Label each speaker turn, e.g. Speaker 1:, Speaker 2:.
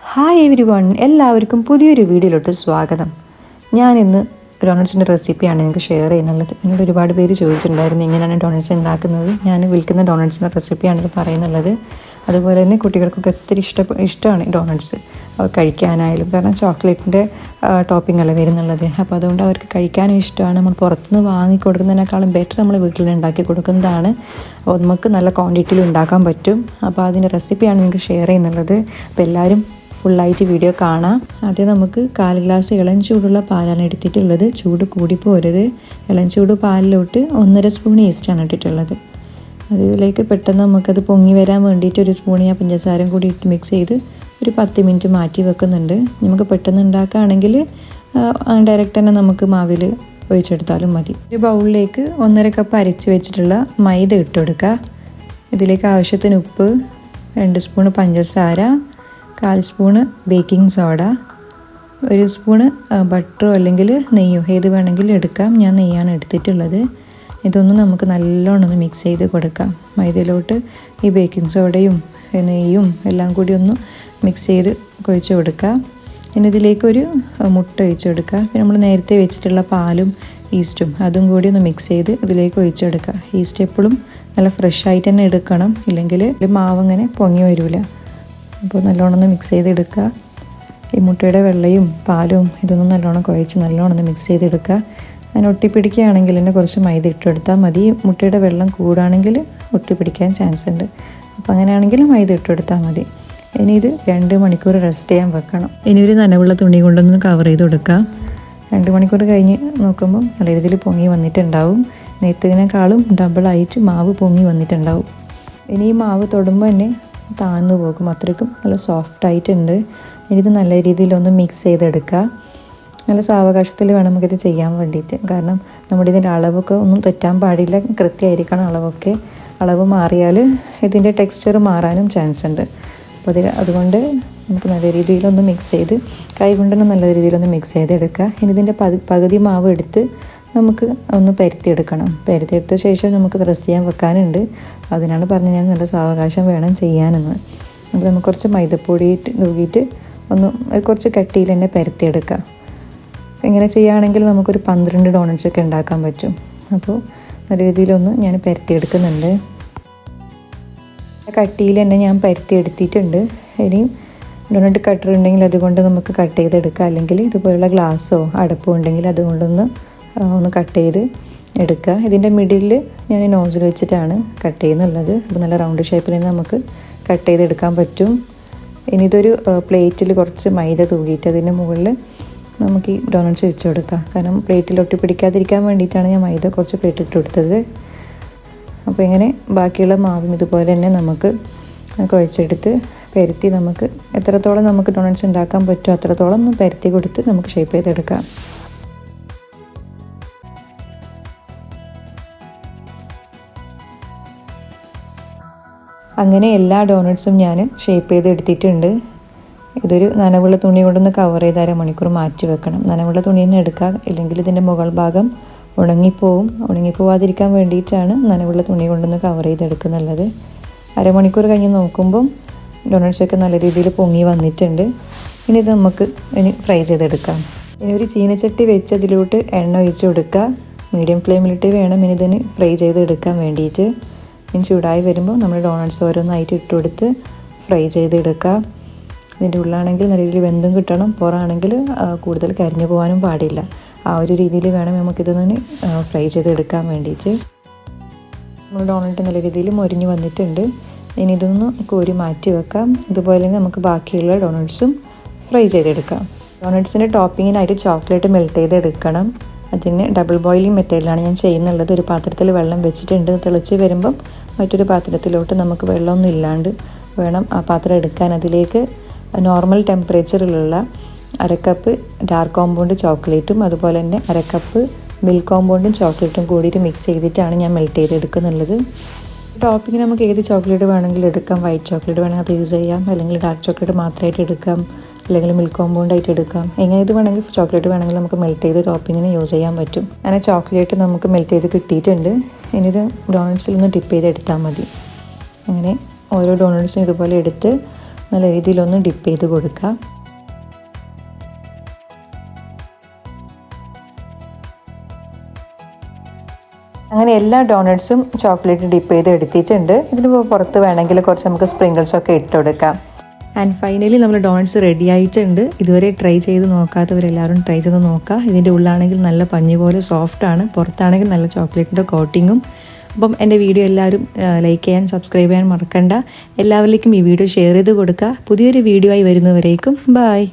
Speaker 1: Hi every one എല്ലാവർക്കും പുതിയൊരു വീഡിയോയിലോട്ട് സ്വാഗതം. ഞാൻ ഇന്ന് ഡോണറ്റ്സിന്റെ റെസിപ്പിയാണ് നിങ്ങൾക്ക് ഷെയർ ചെയ്യുന്നുള്ളത്. എന്നോട് ഒരുപാട് പേര് ചോദിച്ചിട്ടുണ്ടായിരുന്നു എങ്ങനെയാണ് ഡോണറ്റ്സ് ഉണ്ടാക്കുന്നത്. ഞാൻ വിൽക്കുന്ന ഡോണറ്റ്സിന്റെ റെസിപ്പിയാണ് പറയുന്നുള്ളത്. അതുപോലെ തന്നെ കുട്ടികൾക്കൊക്കെ ഒത്തിരി ഇഷ്ട ഇഷ്ടമാണ് ഡോണറ്റ്സ് അവർ കഴിക്കാനായാലും കാരണം ചോക്ലേറ്റിന്റെ ടോപ്പിംഗ് അല്ല വരുന്നുള്ളത്. അപ്പോൾ അതുകൊണ്ട് അവർക്ക് കഴിക്കാനും ഇഷ്ടമാണ്. നമ്മൾ പുറത്തുനിന്ന് വാങ്ങി കൊടുക്കുന്നതിനേക്കാളും ബെറ്റർ നമ്മൾ വീട്ടിൽ ഉണ്ടാക്കി കൊടുക്കുന്നതാണ്. അപ്പോൾ നമുക്ക് നല്ല ക്വാണ്ടിറ്റിയിൽ ഉണ്ടാക്കാൻ പറ്റും. അപ്പോൾ അതിന്റെ റെസിപ്പിയാണ് നിങ്ങൾക്ക് ഷെയർ ചെയ്യുന്നുള്ളത്. അപ്പോൾ എല്ലാവരും ഫുള്ളായിട്ട് വീഡിയോ കാണാം. ആദ്യം നമുക്ക് കാൽ ഗ്ലാസ് ഇളം ചൂടുള്ള പാലാണ് എടുത്തിട്ടുള്ളത്. ചൂട് കൂടിപ്പോരുത് ഇളം ചൂട് പാലിലോട്ട് ഒന്നര സ്പൂൺ ഈസ്റ്റാണ് ഇട്ടിട്ടുള്ളത്. അതിലേക്ക് പെട്ടെന്ന് നമുക്കത് പൊങ്ങി വരാൻ വേണ്ടിയിട്ട് ഒരു സ്പൂൺ ഞാൻ പഞ്ചസാരം കൂടി ഇട്ട് മിക്സ് ചെയ്ത് ഒരു പത്ത് മിനിറ്റ് മാറ്റി വെക്കുന്നുണ്ട്. നമുക്ക് പെട്ടെന്ന് ഉണ്ടാക്കുകയാണെങ്കിൽ ഡയറക്റ്റ് തന്നെ നമുക്ക് മാവിൽ ഒഴിച്ചെടുത്താലും മതി. ഒരു ബൗളിലേക്ക് ഒന്നര കപ്പ് അരച്ച് വെച്ചിട്ടുള്ള മൈദ ഇട്ട് കൊടുക്കുക. ഇതിലേക്ക് ആവശ്യത്തിന് ഉപ്പ് രണ്ട് സ്പൂൺ പഞ്ചസാര കാൽ സ്പൂണ് ബേക്കിംഗ് സോഡ ഒരു സ്പൂണ് ബട്ടറോ അല്ലെങ്കിൽ നെയ്യോ ഏത് വേണമെങ്കിലും എടുക്കാം. ഞാൻ നെയ്യാണ് എടുത്തിട്ടുള്ളത്. ഇതൊന്നും നമുക്ക് നല്ലോണം ഒന്ന് മിക്സ് ചെയ്ത് കൊടുക്കാം. മൈദയിലോട്ട് ഈ ബേക്കിംഗ് സോഡയും നെയ്യും എല്ലാം കൂടി ഒന്ന് മിക്സ് ചെയ്ത് കുഴച്ച് കൊടുക്കുക പിന്നെ ഇതിലേക്കൊരു മുട്ട ഒഴിച്ച് കൊടുക്കുക പിന്നെ നമ്മൾ നേരത്തെ വെച്ചിട്ടുള്ള പാലും ഈസ്റ്റും അതും കൂടി ഒന്ന് മിക്സ് ചെയ്ത് ഇതിലേക്ക് ഒഴിച്ചെടുക്കുക ഈസ്റ്റ് എപ്പോഴും നല്ല ഫ്രഷ് ആയിട്ട് തന്നെ എടുക്കണം. ഇല്ലെങ്കിൽ മാവ് അങ്ങനെ പൊങ്ങി വരില്ല അപ്പോൾ നല്ലോണം ഒന്ന് മിക്സ് ചെയ്തെടുക്കുക. ഈ മുട്ടയുടെ വെള്ളയും പാലും ഇതൊന്നും നല്ലോണം കുഴച്ച് നല്ലോണം ഒന്ന് മിക്സ് ചെയ്തെടുക്കുക. അതിന് ഒട്ടിപ്പിടിക്കുകയാണെങ്കിൽ തന്നെ കുറച്ച് മൈദ ഇട്ടെടുത്താൽ മതി. മുട്ടയുടെ വെള്ളം കൂടാണെങ്കിൽ ഒട്ടിപ്പിടിക്കാൻ ചാൻസ് ഉണ്ട്. അപ്പോൾ അങ്ങനെയാണെങ്കിൽ മൈദ ഇട്ടെടുത്താൽ മതി. ഇനി ഇത് രണ്ട് മണിക്കൂർ റെസ്റ്റ് ചെയ്യാൻ വെക്കണം. ഇനി ഒരു നനവുള്ള തുണി കൊണ്ടൊന്ന് കവർ ചെയ്ത് കൊടുക്കുക. രണ്ട് മണിക്കൂർ കഴിഞ്ഞ് നോക്കുമ്പോൾ നല്ല രീതിയിൽ പൊങ്ങി വന്നിട്ടുണ്ടാവും. നെയ്ത്തതിനേക്കാളും ഡബിളായിട്ട് മാവ് പൊങ്ങി വന്നിട്ടുണ്ടാവും. ഇനി ഈ മാവ് തൊടുമ്പോൾ തന്നെ താഴ്ന്നു പോകും. അത്രയ്ക്കും നല്ല സോഫ്റ്റ് ആയിട്ടുണ്ട്. ഇത് നല്ല രീതിയിലൊന്ന് മിക്സ് ചെയ്തെടുക്കുക. നല്ല സാവകാശത്തിൽ വേണം നമുക്കിത് ചെയ്യാൻ വേണ്ടിയിട്ട്. കാരണം നമ്മുടെ ഇതിന്റെ അളവൊക്കെ ഒന്നും തെറ്റാൻ പാടില്ല. കൃത്യമായിരിക്കണം അളവൊക്കെ. അളവ് മാറിയാൽ ഇതിന്റെ ടെക്സ്ചർ മാറാനും ചാൻസ് ഉണ്ട്. അപ്പോൾ അത് അതുകൊണ്ട് നമുക്ക് നല്ല രീതിയിലൊന്ന് മിക്സ് ചെയ്ത് കൈ കൊണ്ടുതന്നെ നല്ല രീതിയിലൊന്ന് മിക്സ് ചെയ്തെടുക്കുക. ഇനി ഇതിന്റെ പകുതി മാവ് എടുത്ത് നമുക്ക് ഒന്ന് പരുത്തിയെടുക്കണം. പരുത്തിയെടുത്ത ശേഷം നമുക്ക് ഡ്രസ് ചെയ്യാൻ വെക്കാനുണ്ട്. അതിനാണ് പറഞ്ഞ് ഞാൻ നല്ല സാവകാശം വേണം ചെയ്യാനെന്ന്. അപ്പോൾ നമുക്ക് കുറച്ച് മൈദപ്പൊടി ഇട്ട് തൂക്കിയിട്ട് ഒന്ന് കുറച്ച് കട്ടിയിൽ തന്നെ പരത്തിയെടുക്കാം. ഇങ്ങനെ ചെയ്യുകയാണെങ്കിൽ നമുക്കൊരു പന്ത്രണ്ട് ഡോണറ്റ്സ് ഒക്കെ ഉണ്ടാക്കാൻ പറ്റും. അപ്പോൾ നല്ല രീതിയിലൊന്ന് ഞാൻ പരത്തിയെടുക്കുന്നുണ്ട്. കട്ടിയിൽ തന്നെ ഞാൻ പരത്തിയെടുത്തിട്ടുണ്ട്. ഇനിയും ഡോണറ്റ് കട്ടർ ഉണ്ടെങ്കിൽ അതുകൊണ്ട് നമുക്ക് കട്ട് ചെയ്തെടുക്കാം. അല്ലെങ്കിൽ ഇതുപോലുള്ള ഗ്ലാസ്സോ അടപ്പോ ഉണ്ടെങ്കിൽ അതുകൊണ്ടൊന്ന് ഒന്ന് കട്ട് ചെയ്ത് എടുക്കുക. ഇതിന്റെ മിഡിൽ ഞാൻ നോസിൽ വെച്ചിട്ടാണ് കട്ട് ചെയ്യുന്നുള്ളത്. അപ്പോൾ നല്ല റൗണ്ട് ഷേപ്പിൽ തന്നെ നമുക്ക് കട്ട് ചെയ്തെടുക്കാൻ പറ്റും. ഇനി ഇതൊരു പ്ലേറ്റിൽ കുറച്ച് മൈദ തൂകിയിട്ട് അതിന്റെ മുകളിൽ നമുക്ക് ഈ ഡോണറ്റ്സ് വെച്ച് കൊടുക്കാം. കാരണം പ്ലേറ്റിൽ ഒട്ടി പിടിക്കാതിരിക്കാൻ വേണ്ടിയിട്ടാണ് ഞാൻ മൈദ കുറച്ച് പ്ലേറ്റ് ഇട്ട് കൊടുത്തത്. അപ്പോൾ ഇങ്ങനെ ബാക്കിയുള്ള മാവും ഇതുപോലെ തന്നെ നമുക്ക് കുഴച്ചെടുത്ത് പരത്തി നമുക്ക് എത്രത്തോളം നമുക്ക് ഡോണറ്റ്സ് ഉണ്ടാക്കാൻ പറ്റുമോ അത്രത്തോളം ഒന്ന് പരത്തി കൊടുത്ത് നമുക്ക് ഷേപ്പ് ചെയ്തെടുക്കാം. അങ്ങനെ എല്ലാ ഡോണറ്റ്സും ഞാൻ ഷേപ്പ് ചെയ്ത് എടുത്തിട്ടുണ്ട്. ഇതൊരു നനവുള്ള തുണി കൊണ്ടൊന്ന് കവർ ചെയ്ത് അരമണിക്കൂർ മാറ്റി വെക്കണം. നനവുള്ള തുണി തന്നെ എടുക്കുക ഇല്ലെങ്കിൽ ഇതിന്റെ മുകൾ ഭാഗം ഉണങ്ങിപ്പോവും. ഉണങ്ങിപ്പോവാതിരിക്കാൻ വേണ്ടിയിട്ടാണ് നനവുള്ള തുണി കൊണ്ടൊന്ന് കവർ ചെയ്തെടുക്കുന്നുള്ളത് അരമണിക്കൂർ കഴിഞ്ഞ് നോക്കുമ്പം ഡൊണറ്റ്സൊക്കെ നല്ല രീതിയിൽ പൊങ്ങി വന്നിട്ടുണ്ട്. ഇനി ഇത് നമുക്ക് ഇനി ഫ്രൈ ചെയ്തെടുക്കാം. ഇനി ഒരു ചീനച്ചട്ടി വെച്ച് അതിലോട്ട് എണ്ണ ഒഴിച്ച് കൊടുക്കുക. മീഡിയം ഫ്ലെയിമിലിട്ട് വേണം ഇനി ഇതിന് ഫ്രൈ ചെയ്തെടുക്കാൻ വേണ്ടിയിട്ട്. ഇനി ചൂടായി വരുമ്പോൾ നമ്മൾ ഡോണട്ട്സ് ഓരോന്നായിട്ട് ഇട്ട് കൊടുത്ത് ഫ്രൈ ചെയ്തെടുക്കുക. ഇതിന്റെ ഉള്ളാണെങ്കിൽ നല്ല രീതിയിൽ വെന്തും കിട്ടണം. പുറമാണെങ്കിൽ കൂടുതൽ കരിഞ്ഞു പോകാനും പാടില്ല. ആ ഒരു രീതിയിൽ വേണം നമുക്കിത് തന്നെ ഫ്രൈ ചെയ്തെടുക്കാൻ വേണ്ടിയിട്ട്. നമ്മൾ ഡോണട്ട് നല്ല രീതിയിൽ മൊരിഞ്ഞു വന്നിട്ടുണ്ട്. ഇനി ഇതൊന്ന് കോരി മാറ്റി വെക്കാം. ഇതുപോലെ തന്നെ നമുക്ക് ബാക്കിയുള്ള ഡോണട്ട്സും ഫ്രൈ ചെയ്തെടുക്കാം. ഡോണട്ട്സിന്റെ ടോപ്പിങ്ങിനായിട്ട് ചോക്ലേറ്റ് മെൽറ്റ് ചെയ്തെടുക്കണം. അതിന് ഡബിൾ ബോയിലിംഗ് മെത്തേഡിലാണ് ഞാൻ ചെയ്യുന്നുള്ളത്. ഒരു പാത്രത്തിൽ വെള്ളം വെച്ചിട്ടുണ്ട്. തിളച്ച് വരുമ്പം മറ്റൊരു പാത്രത്തിലോട്ട് നമുക്ക് വെള്ളമൊന്നും ഇല്ലാണ്ട് വേണം ആ പാത്രം എടുക്കാൻ. അതിലേക്ക് നോർമൽ ടെമ്പറേച്ചറിലുള്ള അരക്കപ്പ് ഡാർക്ക് കോമ്പൗണ്ട് ചോക്ലേറ്റും അതുപോലെ തന്നെ അരക്കപ്പ് മിൽക്ക് കോമ്പൗണ്ടും ചോക്ലേറ്റും കൂടിയിട്ട് മിക്സ് ചെയ്തിട്ടാണ് ഞാൻ മെൽറ്റ് ചെയ്തെടുക്കുന്നുള്ളത് ടോപ്പിംഗ് നമുക്ക് ഏത് ചോക്ലേറ്റ് വേണമെങ്കിലും എടുക്കാം. വൈറ്റ് ചോക്ലേറ്റ് വേണമെങ്കിൽ അത് യൂസ് ചെയ്യാം. അല്ലെങ്കിൽ ഡാർക്ക് ചോക്ലേറ്റ് മാത്രമായിട്ട് എടുക്കാം. അല്ലെങ്കിൽ മിൽക്ക് കോമ്പൗണ്ട് ആയിട്ട് എടുക്കാം. എങ്ങനെ ഇത് വേണമെങ്കിൽ ചോക്ലേറ്റ് വേണമെങ്കിൽ നമുക്ക് മെൽറ്റ് ചെയ്ത് ടോപ്പിങ്ങിന് യൂസ് ചെയ്യാൻ പറ്റും. അങ്ങനെ ചോക്ലേറ്റ് നമുക്ക് മെൽറ്റ് ചെയ്ത് കിട്ടിയിട്ടുണ്ട്. ഇനി ഇത് ഡോണറ്റ്സിൽ ഒന്ന് ഡിപ്പ് ചെയ്ത് എടുത്താൽ മതി. അങ്ങനെ ഓരോ ഡോണറ്റ്സും ഇതുപോലെ എടുത്ത് നല്ല രീതിയിലൊന്ന് ഡിപ്പ് ചെയ്ത് കൊടുക്കുക അങ്ങനെ എല്ലാ ഡോണറ്റ്സും ചോക്ലേറ്റ് ഡിപ്പ് ചെയ്ത് എടുത്തിട്ടുണ്ട്. ഇതിന് പുറത്ത് വേണമെങ്കിൽ കുറച്ച് നമുക്ക് സ്പ്രിങ്കിൾസ് ഒക്കെ ഇട്ട് കൊടുക്കാം. ആൻഡ് ഫൈനലി നമ്മൾ ഡോൺസ് റെഡി ആയിട്ടുണ്ട്. ഇതുവരെ ട്രൈ ചെയ്ത് നോക്കാത്തവരെല്ലാവരും ട്രൈ ചെയ്ത് നോക്കുക ഇതിന്റെ ഉള്ളാണെങ്കിൽ നല്ല പഞ്ഞി പോലെ സോഫ്റ്റ് ആണ്. പുറത്താണെങ്കിൽ നല്ല ചോക്ലേറ്റിന്റെ കോട്ടിങ്ങും അപ്പം എന്റെ വീഡിയോ എല്ലാവരും ലൈക്ക് ചെയ്യാൻ സബ്സ്ക്രൈബ് ചെയ്യാൻ മറക്കണ്ട. എല്ലാവരിലേക്കും ഈ വീഡിയോ ഷെയർ ചെയ്ത് കൊടുക്കുക പുതിയൊരു വീഡിയോ ആയി വരുന്നവരേക്കും ബായ്